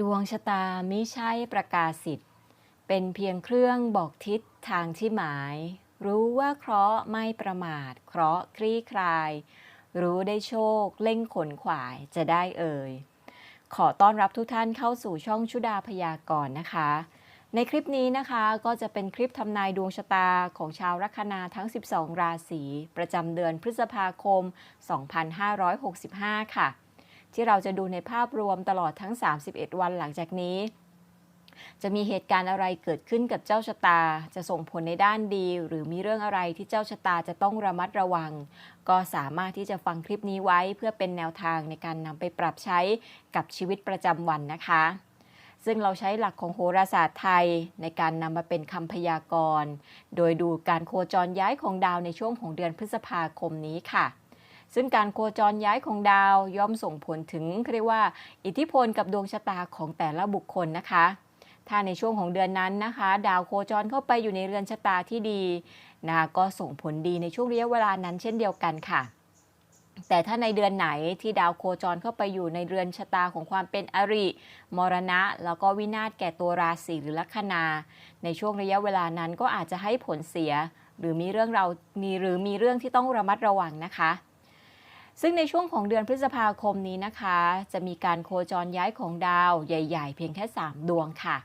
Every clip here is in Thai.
ดวงชะตามิใช่ประกาศสิทธิ์ เป็นเพียงเครื่องบอกทิศทางที่หมาย รู้ว่าเคราะห์ไม่ประมาท เคราะห์คลี่คลาย รู้ได้โชค เล่งขนขวายจะได้เอ่ย ขอต้อนรับทุกท่านเข้าสู่ช่องชุดาพยากรณ์นะคะ ในคลิปนี้นะคะก็จะเป็นคลิปทำนายดวงชะตาของชาวลัคนาทั้ง 12 ราศีประจำเดือนพฤษภาคม 2565 ค่ะ ที่เราจะดูในภาพรวมตลอดทั้ง 31 วันหลังจากนี้ จะมีเหตุการณ์อะไรเกิดขึ้นกับเจ้าชะตา จะส่งผลในด้านดี หรือมีเรื่องอะไรที่เจ้าชะตาจะต้องระมัดระวัง ก็สามารถที่จะฟังคลิปนี้ไว้เพื่อเป็นแนวทางในการนำไปปรับใช้กับชีวิตประจำวันนะคะซึ่งเราใช้หลักของโหราศาสตร์ไทยในการนำมาเป็นคำพยากรณ์ โดยดูการโคจรย้ายของดาวในช่วงของเดือนพฤษภาคมนี้ค่ะ ซึ่งการโคจรย้ายของดาวย่อมส่งผลถึงเรียกว่า อิทธิพลกับดวงชะตาของแต่ละบุคคลนะคะ ถ้าในช่วงของเดือนนั้นนะคะ ดาวโคจรเข้าไปอยู่ในเรือนชะตาที่ดีนะก็ส่งผลดีในช่วงระยะเวลานั้นเช่นเดียวกันค่ะแต่ถ้าในเดือนไหนที่ดาวโคจรเข้าไปอยู่ในเรือนชะตาของความเป็นอริ มรณะ แล้วก็วินาศแก่ตัวราศีหรือลัคนา ในช่วงระยะเวลานั้นก็อาจจะให้ผลเสีย หรือมีเรื่องเรามีหรือมีเรื่องที่ต้องระมัดระวังนะคะ ซึ่งในช่วงของเดือนพฤษภาคมนี้นะคะ จะมีการโคจรย้ายของดาวใหญ่ ๆ เพียงแค่ 3 ดวงค่ะ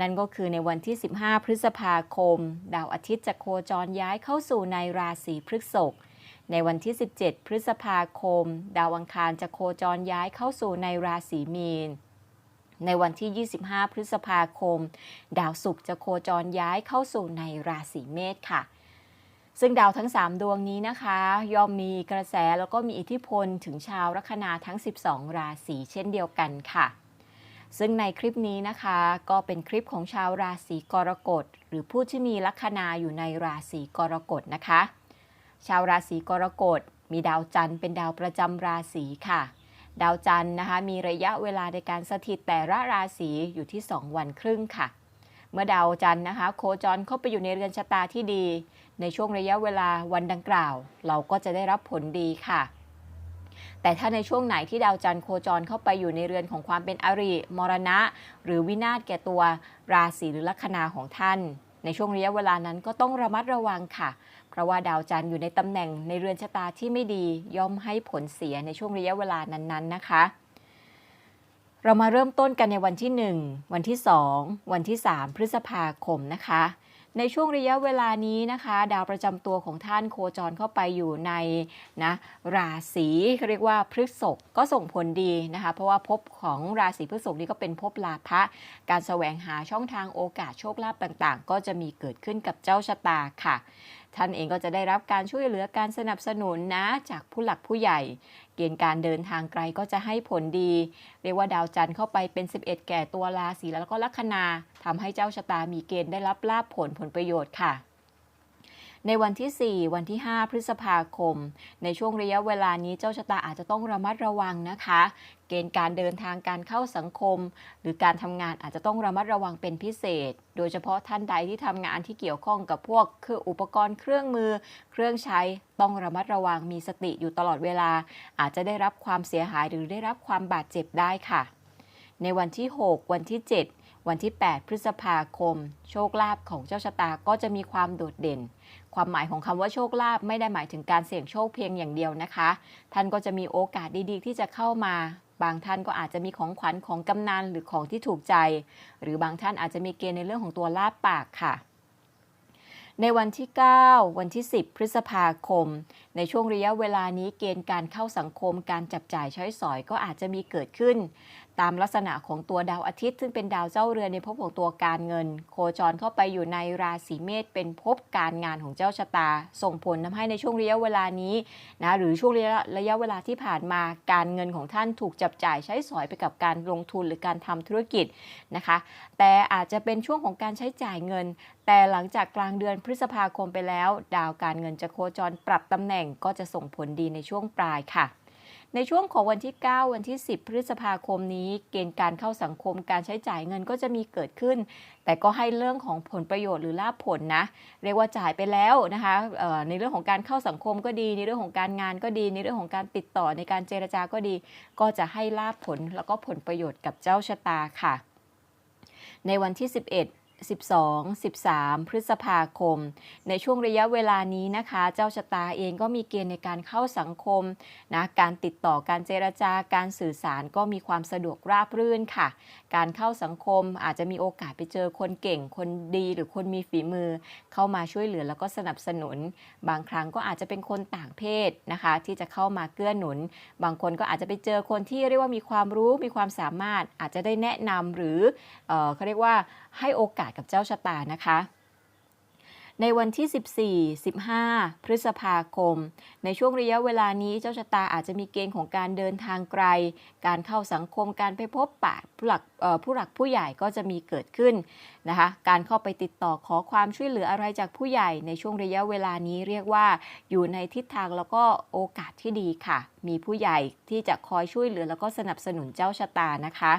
นั่นก็คือในวันที่ 15 พฤษภาคม ดาวอาทิตย์จะโคจรย้ายเข้าสู่ในราศีพฤษภในวันที่ 17 พฤษภาคม ดาวอังคารจะโคจรย้ายเข้าสู่ในราศีมีน ในวันที่ 25 พฤษภาคม ดาวศุกร์จะโคจรย้ายเข้าสู่ในราศีเมษค่ะ ซึ่งดาวทั้ง 3 ดวงนี้นะคะ ย่อมมีกระแสแล้วก็มีอิทธิพลถึงชาวลัคนาทั้ง 12 ราศีเช่นเดียวกันค่ะ ซึ่งในคลิปนี้นะคะก็เป็นคลิปของชาวราศีกรกฎ หรือผู้ที่มีลัคนาอยู่ในราศีกรกฎนะคะ ชาวราศีกรกฎ มีดาวจันทร์เป็นดาวประจำราศีค่ะ ดาวจันทร์นะคะมีระยะเวลาในการสถิตแต่ละราศีอยู่ที่ 2 วันครึ่งค่ะ เมื่อดาวจันทร์นะคะ โคจรเข้าไปอยู่ในเรือนชะตาที่ดี ในช่วงระยะเวลาวันดังกล่าว เราก็จะได้รับผลดีค่ะ แต่ถ้าในช่วงไหนที่ดาวจันทร์โคจรเข้าไปอยู่ในเรือนของความเป็นอริมรณะ หรือวินาศแก่ตัวราศีหรือลัคนาของท่าน ในช่วงระยะเวลานั้นก็ต้องระมัดระวังค่ะ เพราะว่าดาวจันทร์อยู่ในตำแหน่งในเรือนชะตาที่ไม่ดีย่อมให้ผลเสียในช่วงระยะเวลานั้นๆนะคะเรามาเริ่มต้นกันในวันที่ 1 วันที่ 2 วันที่ 3 พฤษภาคมนะคะ ในช่วงระยะเวลานี้นะคะ ดาวประจำตัวของท่านโคจรเข้าไปอยู่ในนะราศีเขาเรียกว่าพฤษภก็ส่งผลดีนะคะ เพราะว่าภพของราศีพฤษภนี่ก็เป็นภพลาภะการแสวงหาช่องทางโอกาสโชคลาภต่างๆ ก็จะมีเกิดขึ้นกับเจ้าชะตาค่ะ ท่านเองก็จะได้รับการช่วยเหลือการสนับสนุนนะจากผู้หลักผู้ใหญ่ เกณฑ์การเดินทางไกลก็จะให้ผลดี เรียกว่าดาวจันทร์เข้าไปเป็น 11 แก่ตัวราศีแล้วก็ลัคนาทำให้เจ้าชะตามีเกณฑ์ได้รับลาภผลผลประโยชน์ค่ะ ในวันที่ 4 วันที่ 5 พฤษภาคม ในช่วงระยะเวลานี้เจ้าชะตาอาจจะต้องระมัดระวังนะคะ เกณฑ์การเดินทางการเข้าสังคม หรือการทำงานอาจจะต้องระมัดระวังเป็นพิเศษ โดยเฉพาะท่านใดที่ทำงานที่เกี่ยวข้องกับพวกคืออุปกรณ์เครื่องมือ เครื่องใช้ต้องระมัดระวังมีสติอยู่ตลอดเวลา อาจจะได้รับความเสียหายหรือได้รับความบาดเจ็บได้ค่ะ ในวันที่ 6 วันที่ 7 วันที่ 8 พฤษภาคม โชคลาภของเจ้าชะตาก็จะมีความโดดเด่น ความหมายของคำว่าโชคลาภไม่ได้หมายถึงการเสี่ยงโชคเพียงอย่างเดียวนะคะ ท่านก็จะมีโอกาสดีๆ ที่จะเข้ามา บางท่านก็อาจจะมีของขวัญของกำนันหรือของที่ถูกใจ หรือบางท่านอาจจะมีเกณฑ์ในเรื่องของตัวลาบปากค่ะในวันที่ 9 วันที่ 10 พฤษภาคม ในช่วงระยะเวลานี้เกณฑ์การเข้าสังคมการจับจ่ายใช้สอยก็อาจจะมีเกิดขึ้น ตามลักษณะของตัวดาวอาทิตย์ ซึ่งเป็นดาวเจ้าเรือนในภพของตัวการเงิน โคจรเข้าไปอยู่ในราศีเมษเป็นภพการงานของเจ้าชะตา ส่งผลทำให้ในช่วงระยะเวลานี้นะหรือช่วงระยะระยะเวลาที่ผ่านมาการเงินของท่านถูกจับจ่ายใช้สอยไปกับการลงทุนหรือการทำธุรกิจนะคะ แต่อาจจะเป็นช่วงของการใช้จ่ายเงิน แต่หลังจากกลางเดือนพฤษภาคมไปแล้ว ดาวการเงินจะโคจรปรับตำแหน่งก็จะส่งผลดีในช่วงปลายค่ะ ในช่วงของวันที่ 9 วันที่ 10 พฤษภาคมนี้ เกณฑ์การเข้าสังคมการใช้จ่ายเงินก็จะมีเกิดขึ้น แต่ก็ให้เรื่องของผลประโยชน์หรือลาภผลนะ เรียกว่าจ่ายไปแล้วนะคะในเรื่องของการเข้าสังคมก็ดี ในเรื่องของการงานก็ดี ในเรื่องของการติดต่อในการเจรจาก็ดี ก็จะให้ลาภผลแล้วก็ผลประโยชน์กับเจ้าชะตาค่ะ ในวันที่ 11 12 13 พฤษภาคม ในช่วงระยะเวลานี้นะคะ เจ้าชะตาเองก็มีเกณฑ์ในการเข้าสังคมนะการติดต่อการเจรจาการสื่อสารก็มีความสะดวกราบรื่นค่ะ การเข้าสังคมอาจจะมีโอกาสไปเจอคนเก่งคนดีหรือคนมีฝีมือ เข้ามาช่วยเหลือแล้วก็สนับสนุน บางครั้งก็อาจจะเป็นคนต่างเพศนะคะ ที่จะเข้ามาเกื้อหนุน บางคนก็อาจจะไปเจอคนที่เรียกว่ามีความรู้มีความสามารถอาจจะได้แนะนำหรือเออเขาเรียกว่าให้โอกาสกับเจ้าชะตานะคะ ในวันที่ 14 15 พฤษภาคม ในช่วงระยะเวลานี้เจ้าชะตาอาจจะมีเกณฑ์ของการเดินทางไกล การเข้าสังคมการไปพบปะผู้หลักผู้หลักผู้ใหญ่ก็จะมีเกิดขึ้นนะคะ การเข้าไปติดต่อขอความช่วยเหลืออะไรจากผู้ใหญ่ในช่วงระยะเวลานี้เรียกว่าอยู่ในทิศทางแล้วก็โอกาสที่ดีค่ะ มีผู้ใหญ่ที่จะคอยช่วยเหลือแล้วก็สนับสนุนเจ้าชะตานะคะ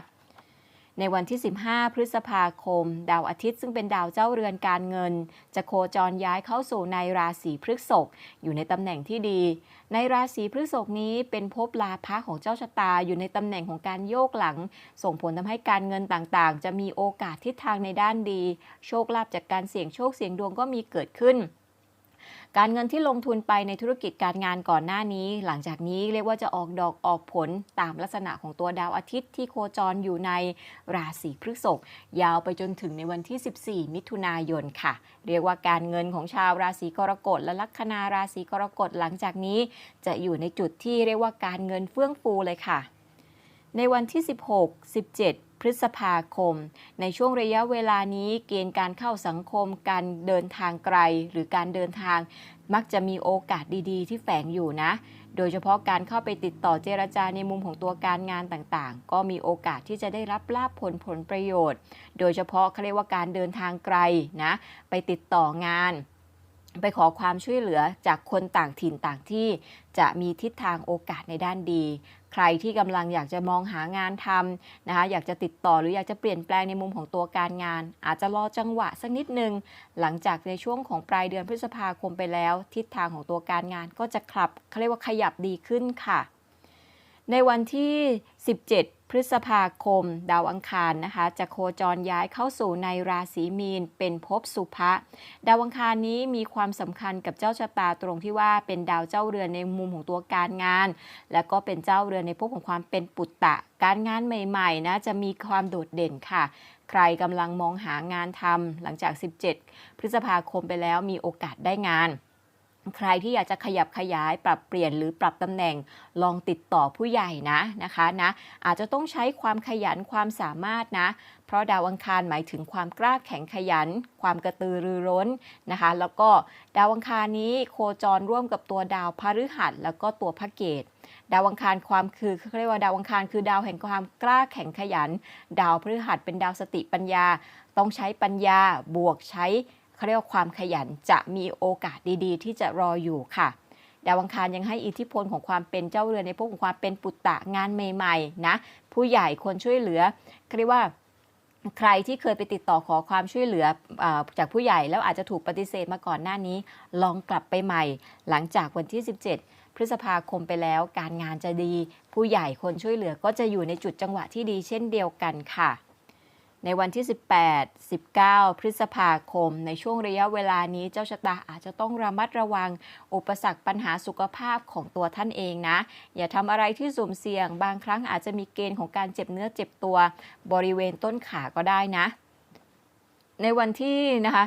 ในวันที่ 15 พฤษภาคม ดาวอาทิตย์ซึ่งเป็นดาวเจ้าเรือนการเงิน จะโคจรย้ายเข้าสู่ในราศีพฤษภอยู่ในตำแหน่งที่ดี ในราศีพฤษภนี้เป็นภพลาภะของเจ้าชะตาอยู่ในตำแหน่งของการโยกหลัง ส่งผลทำให้การเงินต่างๆ จะมีโอกาสทิศทางในด้านดี โชคลาภจากการเสี่ยงโชคเสี่ยงดวงก็มีเกิดขึ้น การเงินที่ลงทุนไปในธุรกิจการงานก่อนหน้านี้ หลังจากนี้เรียกว่าจะออกดอกออกผลตามลักษณะของตัวดาวอาทิตย์ที่โคจรอยู่ในราศีพฤษภยาวไปจนถึงในวันที่ 14 มิถุนายนค่ะ เรียกว่าการเงินของชาวราศีกรกฎและลัคนาราศีกรกฎหลังจากนี้ จะอยู่ในจุดที่เรียกว่าการเงินเฟื่องฟูเลยค่ะ ในวันที่ 16 17 พฤษภาคม ในช่วงระยะเวลานี้เกณฑ์การเข้าสังคม การเดินทางไกล หรือการเดินทาง มักจะมีโอกาสดีๆ ที่แฝงอยู่นะ โดยเฉพาะการเข้าไปติดต่อเจรจาในมุมของตัวการงานต่างๆ ก็มีโอกาสที่จะได้รับลาภผลผลประโยชน์ โดยเฉพาะเขาเรียกว่าการเดินทางไกลนะ ไปติดต่องานไปขอความช่วยเหลือจากคนต่างถิ่นต่างที่จะมีทิศทางโอกาสในด้านดี ใครที่กำลังอยากจะมองหางานทำนะคะอยากจะติดต่อหรืออยากจะเปลี่ยนแปลงในมุมของตัวการงาน อาจจะรอจังหวะสักนิดนึง หลังจากในช่วงของปลายเดือนพฤษภาคมไปแล้ว ทิศทางของตัวการงานก็จะขับเขาเรียกว่าขยับดีขึ้นค่ะ ในวันที่ 17 พฤษภาคม ดาวอังคารนะคะ จะโคจรย้ายเข้าสู่ในราศีมีน เป็นภพสุภะดาวอังคารนี้มีความสำคัญกับเจ้าชะตาตรงที่ว่าเป็นดาวเจ้าเรือนในมุมของตัวการงาน และก็เป็นเจ้าเรือนในภพของความเป็นปุตตะ การงานใหม่ๆนะจะมีความโดดเด่นค่ะ ใครกำลังมองหางานทำหลังจาก 17 พฤษภาคมไปแล้วมีโอกาสได้งาน ใครที่อยากจะขยับขยายปรับเปลี่ยนหรือปรับตำแหน่งลองติดต่อผู้ใหญ่นะนะคะนะอาจจะต้องใช้ความขยันความสามารถนะ เพราะดาวอังคารหมายถึงความกล้าแข็งขยัน ความกระตือรือร้นนะคะ แล้วก็ดาวอังคารนี้โคจรร่วมกับตัวดาวพฤหัสแล้วก็ตัวพระเกตดาวอังคารความคือเขาเรียกว่าดาวอังคารคือดาวแห่งความกล้าแข็งขยัน ดาวพฤหัสเป็นดาวสติปัญญา ต้องใช้ปัญญาบวกใช้ เขาเรียกว่าความขยันจะมีโอกาสดีๆ ที่จะรออยู่ค่ะดาวอังคารยังให้อิทธิพลของความเป็นเจ้าเรือนในพวกของความเป็นปุตตะงานใหม่ๆนะผู้ใหญ่คนช่วยเหลือเขาเรียกว่าใครที่เคยไปติดต่อขอความช่วยเหลืออจากผู้ใหญ่แล้วอาจจะถูกปฏิเสธมาก่อนหน้านี้ ลองกลับไปใหม่ หลังจากวันที่ 17 พฤษภาคมไปแล้ว การงานจะดี ผู้ใหญ่คนช่วยเหลือก็จะอยู่ในจุดจังหวะที่ดีเช่นเดียวกันค่ะ ในวันที่ 18 19 พฤษภาคม ในช่วงระยะเวลานี้เจ้าชะตาอาจจะต้องระมัดระวัง อุปสรรคปัญหาสุขภาพของตัวท่านเองนะ อย่าทำอะไรที่สุ่มเสี่ยง บางครั้งอาจจะมีเกณฑ์ของการเจ็บเนื้อเจ็บตัว บริเวณต้นขาก็ได้นะ ในวันที่นะคะ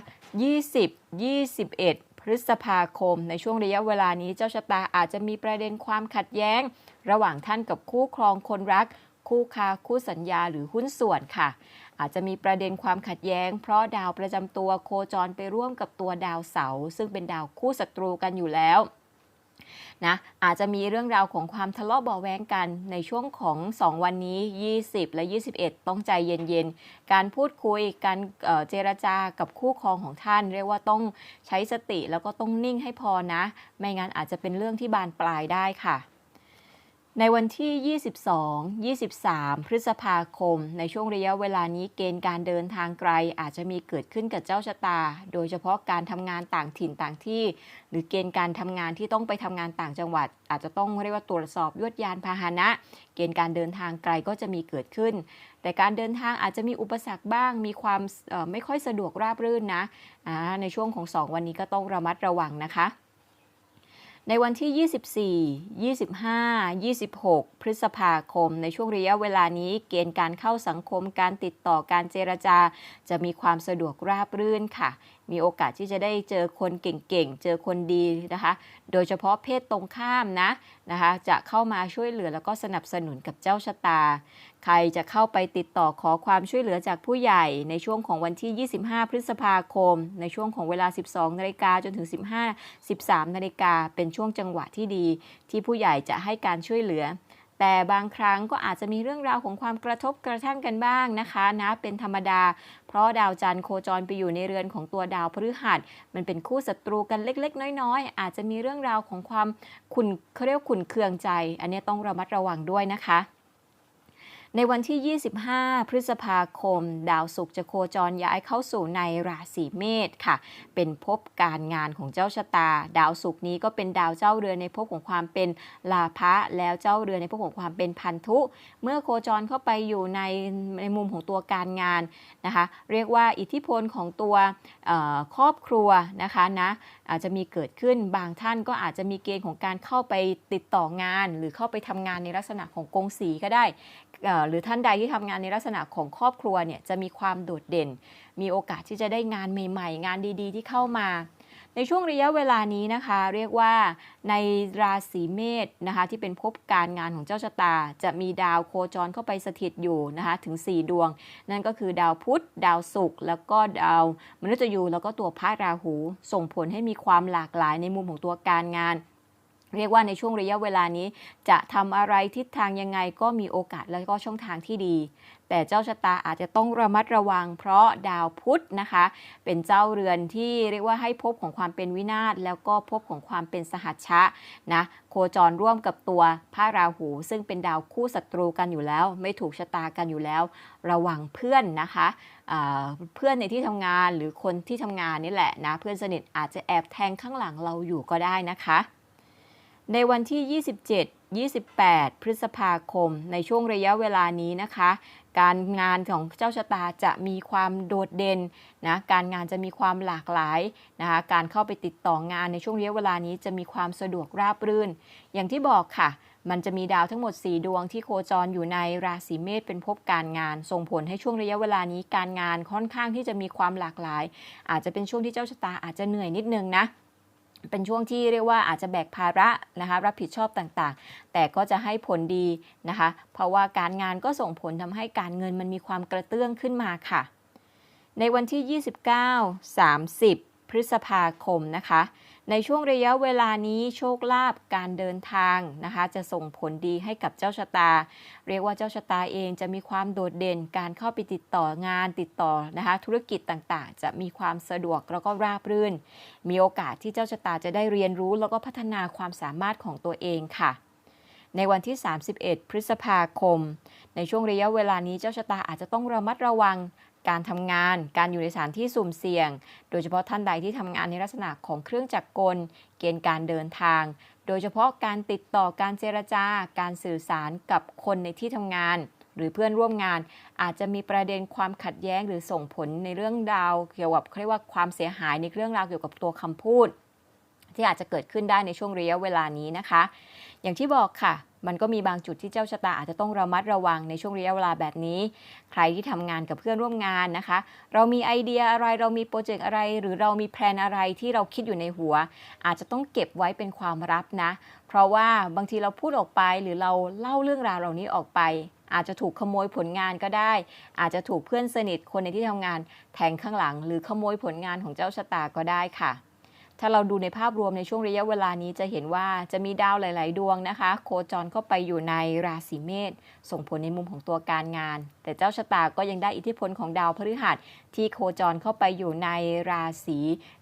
20 21พฤษภาคม ในช่วงระยะเวลานี้เจ้าชะตาอาจจะมีประเด็นความขัดแย้ง ระหว่างท่านกับคู่ครองคนรัก คู่ค้าคู่สัญญาหรือหุ้นส่วนค่ะ อาจจะมีประเด็นความขัดแย้ง เพราะดาวประจำตัวโคจรไปร่วมกับตัวดาวเสาร์ซึ่งเป็นดาวคู่ศัตรูกันอยู่แล้วนะอาจจะมีเรื่องราวของความทะเลาะเบาแวงกันในช่วงของ 2 วันนี้ 20 และ 21 ต้องใจเย็นๆ การพูดคุย การเเจรจากับคู่ครองของท่าน เรียกว่าต้องใช้สติแล้วก็ต้องนิ่งให้พอนะ ไม่งั้นอาจจะเป็นเรื่องที่บานปลายได้ค่ะ ในวันที่ 22 23 พฤษภาคม ในช่วงระยะเวลานี้เกณฑ์การเดินทางไกลอาจจะมีเกิดขึ้นกับเจ้าชะตา โดยเฉพาะการทำงานต่างถิ่นต่างที่ หรือเกณฑ์การทำงานที่ต้องไปทำงานต่างจังหวัด อาจจะต้องเรียกว่าตรวจสอบยวดยานพาหนะ เกณฑ์การเดินทางไกลก็จะมีเกิดขึ้น แต่การเดินทางอาจจะมีอุปสรรคบ้าง มีความไม่ค่อยสะดวกราบรื่นนะในช่วงของ 2 วันนี้ก็ต้องระมัดระวังนะคะ ในวันที่ 24 25 26 พฤษภาคม ในช่วงระยะเวลานี้เกณฑ์การเข้าสังคมการติดต่อการเจรจา จะมีความสะดวกราบรื่นค่ะ มีโอกาสที่จะได้เจอคนเก่งๆ เจอคนดีนะคะ โดยเฉพาะเพศตรงข้ามนะนะคะ จะเข้ามาช่วยเหลือแล้วก็สนับสนุนกับเจ้าชะตา ใครจะเข้าไปติดต่อขอความช่วยเหลือจากผู้ใหญ่ในช่วงของวันที่ 25 พฤษภาคม ในช่วงของเวลา 12 นาฬิกาจนถึง 15 13 นาฬิกาเป็นช่วงจังหวะที่ดี ที่ผู้ใหญ่จะให้การช่วยเหลือ แต่บางครั้งก็อาจจะมีเรื่องราวของความกระทบกระทั่งกันบ้างนะคะนะเป็นธรรมดา เพราะดาวจันทร์โคจรไปอยู่ในเรือนของตัวดาวพฤหัส มันเป็นคู่ศัตรูกันเล็ก ๆ น้อย ๆ อาจจะมีเรื่องราวของความขุนเขาเรียกขุนเคืองใจ อันนี้ต้องระมัดระวังด้วยนะคะ ในวันที่ 25 พฤษภาคม ดาวศุกร์จะโคจรย้ายเข้าสู่ในราศีเมษค่ะ เป็นภพการงานของเจ้าชะตา ดาวศุกร์นี้ก็เป็นดาวเจ้าเรือนในภพของความเป็นลาภะแล้วเจ้าเรือนในภพของความเป็นพันธุ เมื่อโคจรเข้าไปอยู่ในในมุมของตัวการงานนะคะ เรียกว่าอิทธิพลของตัวครอบครัวนะคะนะอาจจะมีเกิดขึ้นบางท่านก็อาจจะมีเกณฑ์ของการเข้าไปติดต่องาน หรือเข้าไปทำงานในลักษณะของกงสีก็ได้ หรือท่านใดที่ทำงานในลักษณะของครอบครัวเนี่ยจะมีความโดดเด่น มีโอกาสที่จะได้งานใหม่ ๆ งานดีๆ ที่เข้ามา ในช่วงระยะเวลานี้นะคะ เรียกว่าในราศีเมษนะคะที่เป็นภพการงานของเจ้าชะตา จะมีดาวโคจรเข้าไปสถิตอยู่นะคะถึง 4 ดวง นั่นก็คือดาวพุธดาวศุกร์แล้วก็ดาวมนุษย์ยูแล้วก็ตัวพระราหู ส่งผลให้มีความหลากหลายในมุมของตัวการงาน เรียกว่าในช่วงระยะเวลานี้ จะทำอะไรทิศทางยังไงก็มีโอกาสแล้วก็ช่องทางที่ดี แต่เจ้าชะตาอาจจะต้องระมัดระวัง เพราะดาวพุธนะคะ เป็นเจ้าเรือนที่เรียกว่าให้ภพของความเป็นวินาศแล้วก็ภพของความเป็นสหัชชะนะโคจรร่วมกับตัวพระราหู ซึ่งเป็นดาวคู่ศัตรูกันอยู่แล้ว ไม่ถูกชะตากันอยู่แล้ว ระวังเพื่อนนะคะเพื่อนในที่ทำงานหรือคนที่ทำงานนี่แหละนะเพื่อนสนิทอาจจะแอบแทงข้างหลังเราอยู่ก็ได้นะคะ ในวันที่ 27 28 พฤษภาคม ในช่วงระยะเวลานี้นะคะ การงานของเจ้าชะตาจะมีความโดดเด่นนะการงานจะมีความหลากหลายนะคะการเข้าไปติดต่องานในช่วงระยะเวลานี้จะมีความสะดวกราบรื่น อย่างที่บอกค่ะ มันจะมีดาวทั้งหมด 4 ดวงที่โคจรอยู่ในราศีเมษเป็นภพการงาน ส่งผลให้ช่วงระยะเวลานี้การงานค่อนข้างที่จะมีความหลากหลาย อาจจะเป็นช่วงที่เจ้าชะตาอาจจะเหนื่อยนิดนึงนะ เป็นช่วงที่เรียกว่าอาจจะแบกภาระนะคะรับผิดชอบต่างๆ แต่ก็จะให้ผลดีนะคะ เพราะว่าการงานก็ส่งผลทำให้การเงินมันมีความกระเตื้องขึ้นมาค่ะ ในวันที่ 29 30 พฤษภาคมนะคะ ในช่วงระยะเวลานี้โชคลาภการเดินทางนะคะ จะส่งผลดีให้กับเจ้าชะตา เรียกว่าเจ้าชะตาเองจะมีความโดดเด่นการเข้าไปติดต่องานติดต่อนะคะ ธุรกิจต่างๆ จะมีความสะดวกแล้วก็ราบรื่น มีโอกาสที่เจ้าชะตาจะได้เรียนรู้แล้วก็พัฒนาความสามารถของตัวเองค่ะ ในวันที่ 31 พฤษภาคม ในช่วงระยะเวลานี้เจ้าชะตาอาจจะต้องระมัดระวัง การทำงาน การอยู่ในสถานที่สุ่มเสี่ยง โดยเฉพาะท่านใดที่ทำงานในลักษณะของเครื่องจักรกล เกณฑ์การเดินทาง โดยเฉพาะการติดต่อการเจรจาการสื่อสารกับคนในที่ทำงาน หรือเพื่อนร่วมงาน อาจจะมีประเด็นความขัดแย้งหรือส่งผลในเรื่องราวเกี่ยวกับเขาเรียกว่าความเสียหายในเรื่องราวเกี่ยวกับตัวคำพูด ที่อาจจะเกิดขึ้นได้ในช่วงระยะเวลานี้นะคะ อย่างที่บอกค่ะ มันก็มีบางจุดที่เจ้าชะตาอาจจะต้องระมัดระวังในช่วงระยะเวลาแบบนี้ ใครที่ทำงานกับเพื่อนร่วมงานนะคะ เรามีไอเดียอะไรเรามีโปรเจกต์อะไร หรือเรามีแพลนอะไรที่เราคิดอยู่ในหัว อาจจะต้องเก็บไว้เป็นความลับนะ เพราะว่าบางทีเราพูดออกไปหรือเราเล่าเรื่องราวเหล่านี้ออกไปอาจจะถูกขโมยผลงานก็ได้ อาจจะถูกเพื่อนสนิทคนในที่ทำงานแทงข้างหลัง หรือขโมยผลงานของเจ้าชะตาก็ได้ค่ะ ถ้าเราดูในภาพรวมในช่วงระยะเวลานี้จะเห็นว่าจะมีดาวหลาย ๆ ดวงนะคะ โคจรเข้าไปอยู่ในราศีเมษส่งผลในมุมของตัวการงาน แต่เจ้าชะตาก็ยังได้อิทธิพลของดาวพฤหัสที่โคจรเข้าไปอยู่ในราศี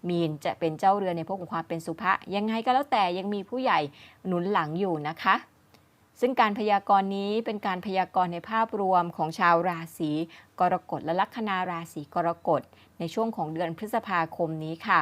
มีน จะเป็นเจ้าเรือนในภพของความเป็นสุภะยังไงก็แล้วแต่ยังมีผู้ใหญ่หนุนหลังอยู่นะคะซึ่งการพยากรณ์นี้เป็นการพยากรณ์ในภาพรวมของชาวราศีกรกฎและลัคนาราศีกรกฎในช่วงของเดือนพฤษภาคมนี้ค่ะ